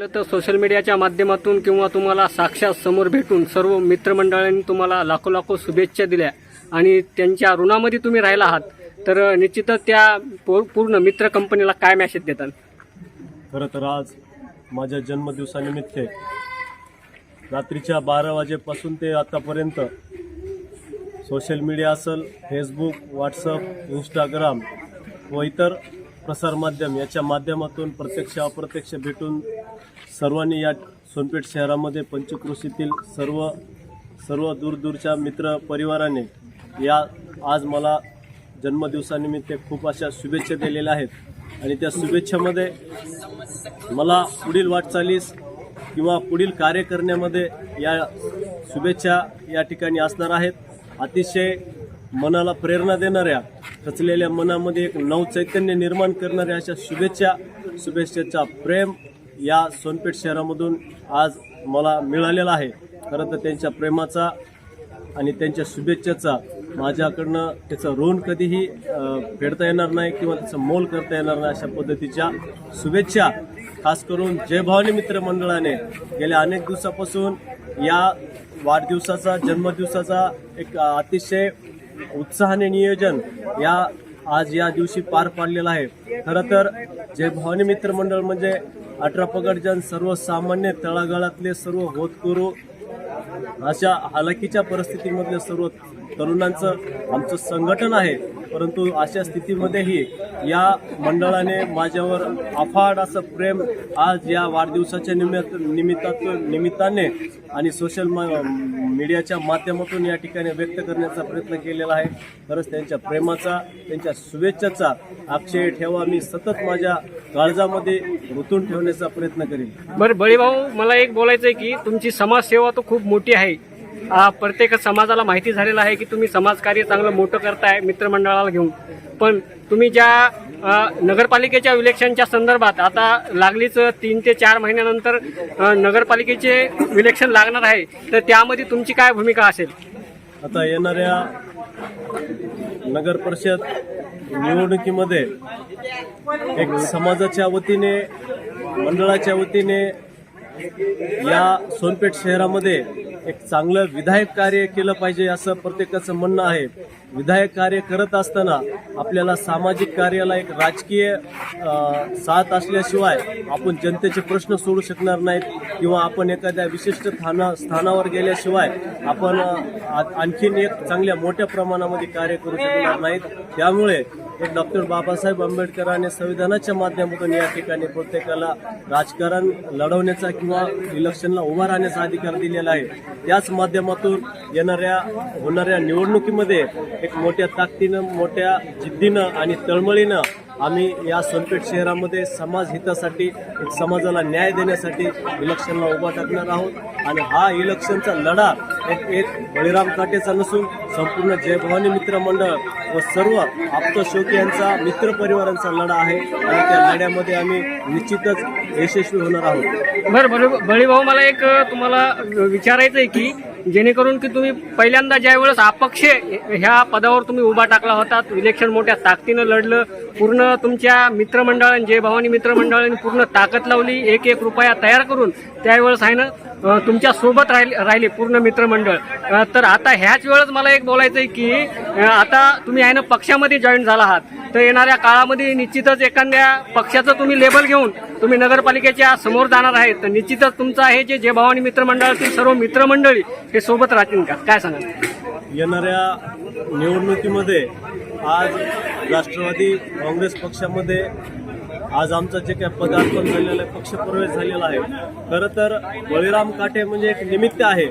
पाहिलं तर सोशल मीडियाच्या माध्यमातून किंवा तुम्हाला साक्षात समोर भेटून सर्व मित्रमंडळांनी तुम्हाला लाखो लाखो शुभेच्छा दिल्या आणि त्यांच्या ऋणामध्ये तुम्ही राहिला आहात तर निश्चितच त्या पूर्ण मित्र कंपनीला काय मॅसेज देतात खरं तर आज माझ्या जन्मदिवसानिमित्त रात्रीच्या बारा वाजेपासून ते आतापर्यंत सोशल मीडिया असेल फेसबुक व्हॉट्सअप इंस्टाग्राम व इतर प्रसारमाध्यम याच्या माध्यमातून प्रत्यक्ष अप्रत्यक्ष भेटून सर्वांनी या सोनपेठ शहरामध्ये पंचक्रोशीतील सर्व सर्व दूरदूरच्या मित्र परिवाराने या आज मला जन्मदिवसानिमित्त खूप अशा शुभेच्छा दिलेल्या आहेत. आणि त्या शुभेच्छामध्ये मला पुढील वाटचालीस किंवा पुढील कार्य करण्यामध्ये या शुभेच्छा या ठिकाणी असणार आहेत. अतिशय मनाला प्रेरणा देणाऱ्या खचलेल्या मनामध्ये एक नवचैतन्य निर्माण करणाऱ्या अशा शुभेच्छा शुभेच्छेचा प्रेम या सोनपेठ शहरामधून आज मला मिळालेला आहे. खरं तर त्यांच्या प्रेमाचा आणि त्यांच्या शुभेच्छेचा माझ्याकडनं त्याचं ऋण कधीही फेडता येणार नाही किंवा त्याचं मोल करता येणार नाही अशा पद्धतीच्या शुभेच्छा. खास करून जय भवानी मित्र मंडळाने गेल्या अनेक दिवसापासून या वाढदिवसाचा जन्मदिवसाचा एक अतिशय उत्साहाने नियोजन या आज या दिवशी पार पाडलेला आहे. खरं तर जय भवानी मित्र मंडळ म्हणजे अठरा पगडजन सर्वसामान्य तळागाळातले सर्व होतकरू अशा हालाकीच्या परिस्थितीमधल्या सर्व तरुणांचं आमचं संघटन आहे. परंतु अशा स्थितीमध्येही या मंडळाने माझ्यावर अफाट असं प्रेम आज या वाढदिवसाच्या निमित्त निमित्तात निमित्ताने आणि सोशल मीडियाच्या माध्यमातून या ठिकाणी व्यक्त करण्याचा प्रयत्न केलेला आहे. खरंच त्यांच्या प्रेमाचा त्यांच्या शुभेच्छाचा अक्षय ठेवा. मी सतत माझ्या काळजामध्ये रुतून ठेवण्याचा प्रयत्न करेन. बरं बळीभाऊ मला एक बोलायचं आहे की तुमची समाजसेवा तर खूप मोठी आहे. प्रत्येक समाजाला माहिती झालेलं आहे की तुम्ही समाजकार्य चांगलं मोठं करताय मित्रमंडळाला घेऊन. पण तुम्ही ज्या नगरपालिकेच्या इलेक्शनच्या संदर्भात आता लागलीच तीन ते चार महिन्यानंतर नगरपालिकेचे इलेक्शन लागणार आहे तर त्यामध्ये तुमची काय भूमिका असेल? आता येणाऱ्या नगर परिषद निवडणुकीमध्ये एक समाजाच्या वतीने मंडळाच्या वतीने या सोनपेठ शहरामध्ये एक चांगलं विधायक कार्य केलं पाहिजे असं प्रत्येकाचं म्हणणं आहे. विधायक कार्य करत असताना आपल्याला सामाजिक कार्याला एक राजकीय साथ असल्याशिवाय आपण जनतेचे प्रश्न सोडू शकणार नाहीत किंवा आपण एखाद्या विशिष्ट स्थाना स्थानावर गेल्याशिवाय आपण आणखीन एक चांगल्या मोठ्या प्रमाणामध्ये कार्य करू शकणार नाहीत. त्यामुळे एक डॉक्टर बाबासाहेब आंबेडकरांनी संविधानाच्या माध्यमातून या ठिकाणी प्रत्येकाला राजकारण लढवण्याचा किंवा इलेक्शनला उभा राहण्याचा अधिकार दिलेला आहे. त्याच माध्यमातून येणाऱ्या होणाऱ्या निवडणुकीमध्ये एक मोठ्या ताकदीनं मोठ्या जिद्दीनं आणि तळमळीनं आम्ही या सोनपेठ शहरामध्ये समाज हितासाठी एक समाजाला न्याय देण्यासाठी इलेक्शनला उभा टाकणार आहोत. आणि हा इलेक्शनचा लढा एक एक बळीराम काटेचा नसून संपूर्ण जय भवानी मित्र मंडळ व सर्व आप्तशोक यांचा मित्र परिवारांचा लढा आहे. आणि त्या लढ्यामध्ये आम्ही निश्चितच यशस्वी होणार आहोत. बरं बरं बळीभाऊ मला एक तुम्हाला विचारायचं आहे की जेणेकरून की तुम्ही पहिल्यांदा ज्या वेळेस अपक्ष ह्या पदावर तुम्ही उभा टाकला होता इलेक्शन मोठ्या ताकदीनं लढलं पूर्ण तुमच्या मित्रमंडळाने जय भवानी मित्रमंडळाने पूर्ण ताकद लावली एक एक रुपया तयार करून त्यावेळेस आहे ना तुमच्यासोबत राहिले राहिले पूर्ण मित्रमंडळ. तर आता ह्याच वेळेस मला एक बोलायचं आहे की आता तुम्ही आहे ना पक्षामध्ये जॉईन झाला आहात. तर येणाऱ्या काळामध्ये निश्चितच एखाद्या पक्षाचं तुम्ही लेबल घेऊन तुम्ही नगरपालिकेच्या समोर जाणार आहे तर निश्चितच तुमचं आहे जे जे भावानी मित्रमंडळातील सर्व मित्रमंडळी हे सोबत राहतील का? काय सांगाल? येणाऱ्या निवडणुकीमध्ये आज राष्ट्रवादी काँग्रेस पक्षामध्ये आज आमचं जे काही पदार्पण झालेलं आहे पक्षप्रवेश झालेला आहे खरं तर बळीराम काटे म्हणजे एक निमित्त आहे.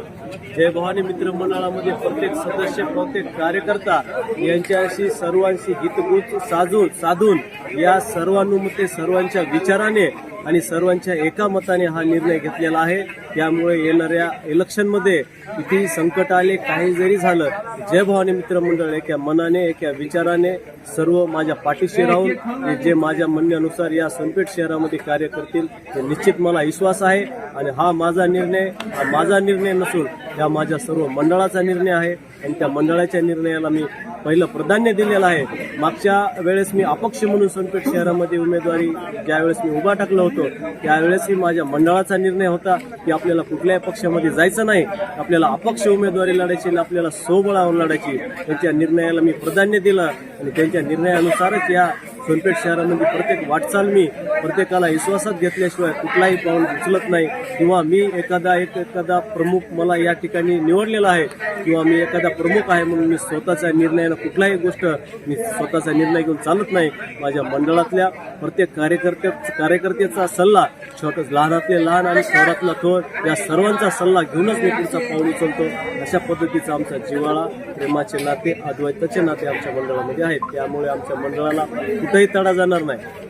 जय भवानी मित्र मंडळामध्ये प्रत्येक सदस्य प्रत्येक कार्यकर्ता यांच्याशी सर्वांशी हितगुज साजून साधून या सर्वानुमते सर्वांच्या विचाराने आणि सर्वांच्या एका मताने हा निर्णय घेतलेला आहे. त्यामुळे येणाऱ्या इलेक्शनमध्ये किती संकट आले काही जरी झालं जय भवानी मित्र मंडळ एका मनाने एका विचाराने सर्व माझ्या पाठीशी राहून जे माझ्या म्हणण्यानुसार या संकट शहरामध्ये कार्य करतील हे निश्चित मला विश्वास आहे. आणि हा माझा निर्णय हा माझा निर्णय नसून हा माझ्या सर्व मंडळाचा निर्णय आहे. आणि त्या मंडळाच्या निर्णयाला मी पहिलं प्राधान्य दिलेलं आहे. मागच्या वेळेस मी अपक्ष म्हणून सोनपेठ शहरामध्ये उमेदवारी ज्यावेळेस मी उभा टाकलं होतो त्यावेळेसही माझ्या मंडळाचा निर्णय होता की आपल्याला कुठल्याही पक्षामध्ये जायचं नाही. आपल्याला अपक्ष उमेदवारी लढायची आणि आपल्याला सोबळावर लढायची. त्यांच्या निर्णयाला मी प्राधान्य दिलं आणि त्यांच्या निर्णयानुसारच या सोनपेठ शहरामध्ये प्रत्येक वाटचाल मी प्रत्येकाला विश्वासात घेतल्याशिवाय कुठलाही पाऊल उचलत नाही. किंवा मी एखादा एक एखादा प्रमुख मला या ठिकाणी निवडलेला आहे किंवा मी एखादा प्रमुख आहे म्हणून मी स्वतःच्या निर्णयानं कुठलाही गोष्ट मी स्वतःचा निर्णय घेऊन चालत नाही. माझ्या मंडळातल्या प्रत्येक कार्यकर्त्या कार्यकर्त्याचा सल्ला छोट लहानातले लहान आणि शहरातला थोर या सर्वांचा सल्ला घेऊनच मी पुढचा पाऊल उचलतो. अशा पद्धतीचा आमचा जिव्हाळा प्रेमाचे नाते अद्वैताचे नाते आमच्या मंडळामध्ये आहेत. त्यामुळे आमच्या मंडळाला कुठेही तडा जाणार नाही.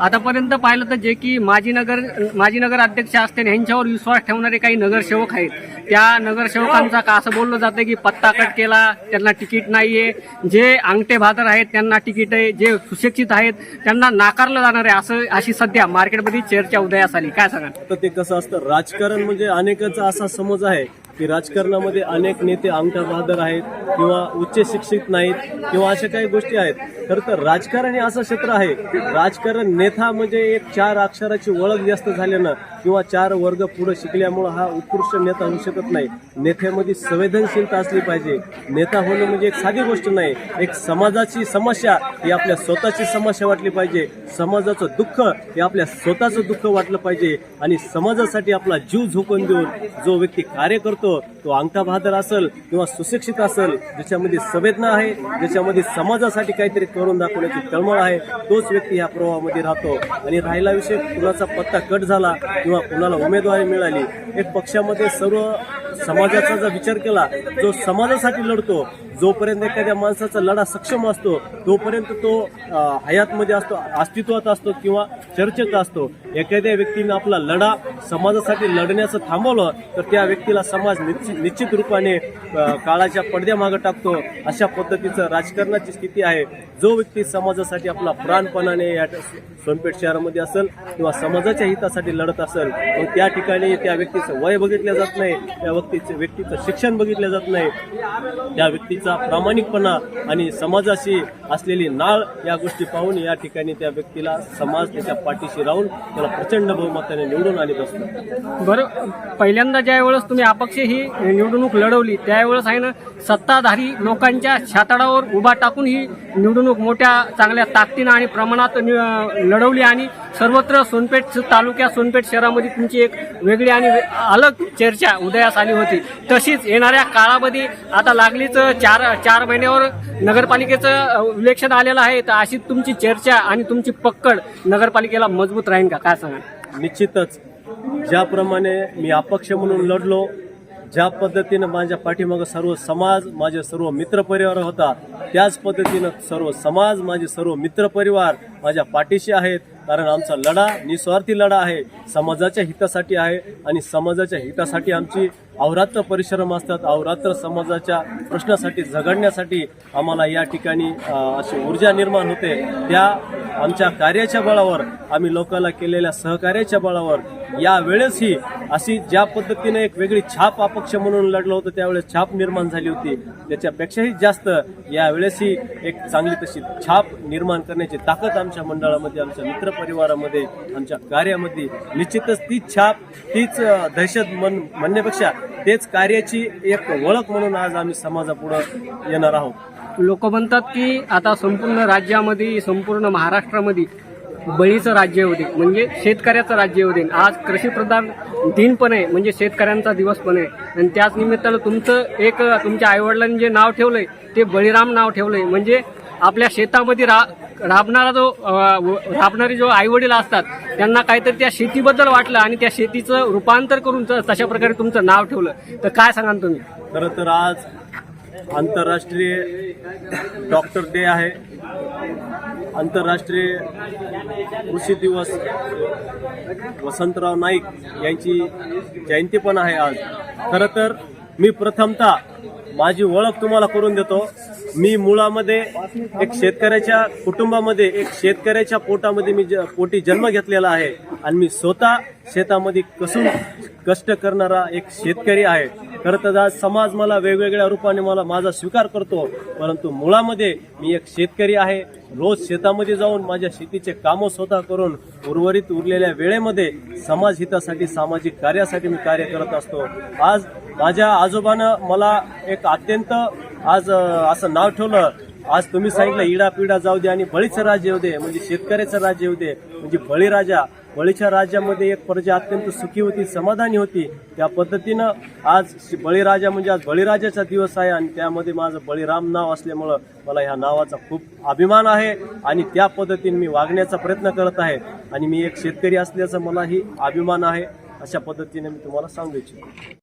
आतापर्यंत पाहिलं तर जे की माजी नगर माजी नगर अध्यक्ष असतील यांच्यावर विश्वास ठेवणारे काही नगरसेवक आहेत. त्या नगरसेवकांचा का असं बोललं जातं की पत्ता कट केला त्यांना तिकीट नाहीये. जे अंगठे भादर आहेत त्यांना तिकीट आहे. जे सुशिक्षित आहेत त्यांना नाकारलं जाणार आहे असं अशी सध्या मार्केटमध्ये चर्चा उदयास आली. काय सांगा तर ते कसं असतं राजकारण म्हणजे अनेकांचा असा समज आहे. की राजकारणामध्ये अनेक नेते अंगठा बहादर आहेत किंवा उच्च शिक्षित नाहीत किंवा अशा काही गोष्टी आहेत. खरं तर राजकारण हे असं क्षेत्र आहे राजकारण नेता म्हणजे एक चार अक्षराची ओळख जास्त झाल्यानं किंवा चार वर्ग पुढे शिकल्यामुळं हा उत्कृष्ट नेता होऊ शकत नाही. नेत्यामध्ये संवेदनशीलता असली पाहिजे. नेता होणं म्हणजे एक साधी गोष्ट नाही. एक समाजाची समस्या ही आपल्या स्वतःची समस्या वाटली पाहिजे. समाजाचं दुःख हे आपल्या स्वतःचं दुःख वाटलं पाहिजे. आणि समाजासाठी आपला जीव झोकून देऊन जो व्यक्ती कार्य करतो तो अंगठा बहादर असेल किंवा सुशिक्षित असेल ज्याच्यामध्ये संवेदना आहे ज्याच्यामध्ये समाजासाठी काहीतरी करून दाखवण्याची तळमळ आहे तोच व्यक्ती ह्या प्रवाहामध्ये राहतो. आणि राहिला विषय कुणाचा पत्ता कट झाला किंवा कुणाला उमेदवारी मिळाली. एक पक्षामध्ये सर्व समाजाचा जर विचार केला जो समाजासाठी लढतो जोपर्यंत एखाद्या माणसाचा लढा सक्षम असतो तोपर्यंत तो हयातमध्ये असतो अस्तित्वात असतो किंवा चर्चेत असतो. एखाद्या व्यक्तीनं आपला लढा समाजासाठी लढण्याचं थांबवलं तर त्या व्यक्तीला समाज निश्चित निश्चित रूपाने काळाच्या पडद्यामागं टाकतो. अशा पद्धतीचं राजकारणाची स्थिती आहे. जो व्यक्ती समाजासाठी आपला प्राणपणाने या सोनपेठ शहरामध्ये असेल किंवा समाजाच्या हितासाठी लढत असेल त्या ठिकाणी त्या व्यक्तीचं वय बघितलं जात नाही. त्या व्यक्तीचं व्यक्तीचं शिक्षण बघितलं जात नाही. त्या व्यक्तीचा प्रामाणिकपणा आणि समाजाशी असलेली नाळ या गोष्टी पाहून या ठिकाणी त्या व्यक्तीला समाज त्याच्या पाठीशी राहून त्याला प्रचंड बहुमताने निवडून आणत असतो. बरं पहिल्यांदा ज्या वेळेस तुम्ही अपक्ष ही निवडणूक लढवली त्यावेळेस आहे ना सत्ताधारी लोकांच्या छाताडावर उभा टाकून ही निवडणूक मोठ्या चांगल्या ताकदीनं आणि प्रमाणात लढवली आणि सर्वत्र सोनपेठ तालुक्या सोनपेठ शहरामध्ये तुमची एक वेगळी आणि अलग चर्चा उदयास आली होती. तशीच येणाऱ्या काळामध्ये आता लागलीच चार चार महिन्यावर नगरपालिकेचं इलेक्शन आलेलं आहे. तर अशी तुमची चर्चा आणि तुमची पक्कड नगरपालिकेला मजबूत राहील का? काय सांगा निश्चितच. ज्याप्रमाणे मी अपक्ष म्हणून लढलो ज्या पद्धतीनं माझ्या पाठीमागं सर्व समाज माझे सर्व मित्रपरिवार होता त्याच पद्धतीनं सर्व समाज माझे सर्व मित्रपरिवार माझ्या पाठीशी आहेत. कारण आमचा लढा निस्वार्थी लढा आहे. समाजाच्या हितासाठी आहे आणि समाजाच्या हितासाठी आमची अवरात्र परिश्रम असतात. अवरात्र समाजाच्या प्रश्नासाठी झगडण्यासाठी आम्हाला या ठिकाणी अशी ऊर्जा निर्माण होते. त्या आमच्या कार्याच्या बळावर आम्ही लोकांना केलेल्या सहकार्याच्या बळावर या वेळेसही अशी ज्या पद्धतीने एक वेगळी छाप अपक्ष म्हणून लढलं होतं त्यावेळेस छाप निर्माण झाली होती. त्याच्यापेक्षाही जास्त यावेळेसही एक चांगली तशी छाप निर्माण करण्याची ताकद आमच्या मंडळामध्ये आमच्या मित्रपरिवारामध्ये आमच्या कार्यामध्ये निश्चितच तीच छाप तीच दहशत मन म्हणण्यापेक्षा तेच कार्याची एक ओळख म्हणून आज आम्ही समाजापुढं येणार आहोत. लोक म्हणतात की आता संपूर्ण राज्यामध्ये संपूर्ण महाराष्ट्रामध्ये बळीचं राज्य होते. म्हणजे शेतकऱ्याचं राज्य होते. आज कृषीप्रधान दिन पण आहे म्हणजे शेतकऱ्यांचा दिवस पण आहे. आणि त्याच निमित्तानं तुमचं एक तुमच्या आईवडिलांनी जे नाव ठेवलंय ते बळीराम नाव ठेवलंय. म्हणजे आपल्या शेतामध्ये रा राबणारा जो राबणारे जो आईवडील असतात त्यांना काहीतरी त्या शेतीबद्दल वाटलं आणि त्या शेतीचं रूपांतर करून तशा प्रकारे तुमचं नाव ठेवलं. तर काय सांगाल तुम्ही? खरं तर आज आंतरराष्ट्रीय डॉक्टर डे आहे. आंतरराष्ट्रीय कृषी दिवस वसंतराव नाईक यांची जयंती पण आहे आज. खरं तर मी प्रथमतः माझी ओळख तुम्हाला करून देतो. मी मुळामध्ये एक शेतकऱ्याच्या कुटुंबामध्ये एक शेतकऱ्याच्या पोटामध्ये मी ज- पोटी जन्म घेतलेला आहे आणि मी स्वतः शेतामध्ये कसून कष्ट करणारा एक शेतकरी आहे. खरं तर आज समाज मला वेगवेगळ्या रूपाने मला माझा स्वीकार करतो परंतु मुळामध्ये मी एक शेतकरी आहे. रोज शेतामध्ये जाऊन माझ्या शेतीचे कामं स्वतः करून उर्वरित उरलेल्या वेळेमध्ये समाज हितासाठी सामाजिक कार्यासाठी मी कार्य करत असतो. आज माझ्या आजोबानं मला एक अत्यंत आज असं नाव ठेवलं आज तुम्ही सांगितलं इडा पिडा जाऊ दे आणि बळीचं राज्य येऊ दे म्हणजे शेतकऱ्याचं राज्य येऊ दे म्हणजे बळीराजा बळीच्या राज्यामध्ये एक प्रजा अत्यंत सुखी होती समाधानी होती. त्या पद्धतीनं आज बळीराजा म्हणजे आज बळीराजाचा दिवस आहे आणि त्यामध्ये माझं बळीराम नाव असल्यामुळं मला ह्या नावाचा खूप अभिमान आहे आणि त्या पद्धतीने मी वागण्याचा प्रयत्न करत आहे. आणि मी एक शेतकरी असल्याचा मलाही अभिमान आहे. अशा पद्धतीने मी तुम्हाला सांगू इच्छितो.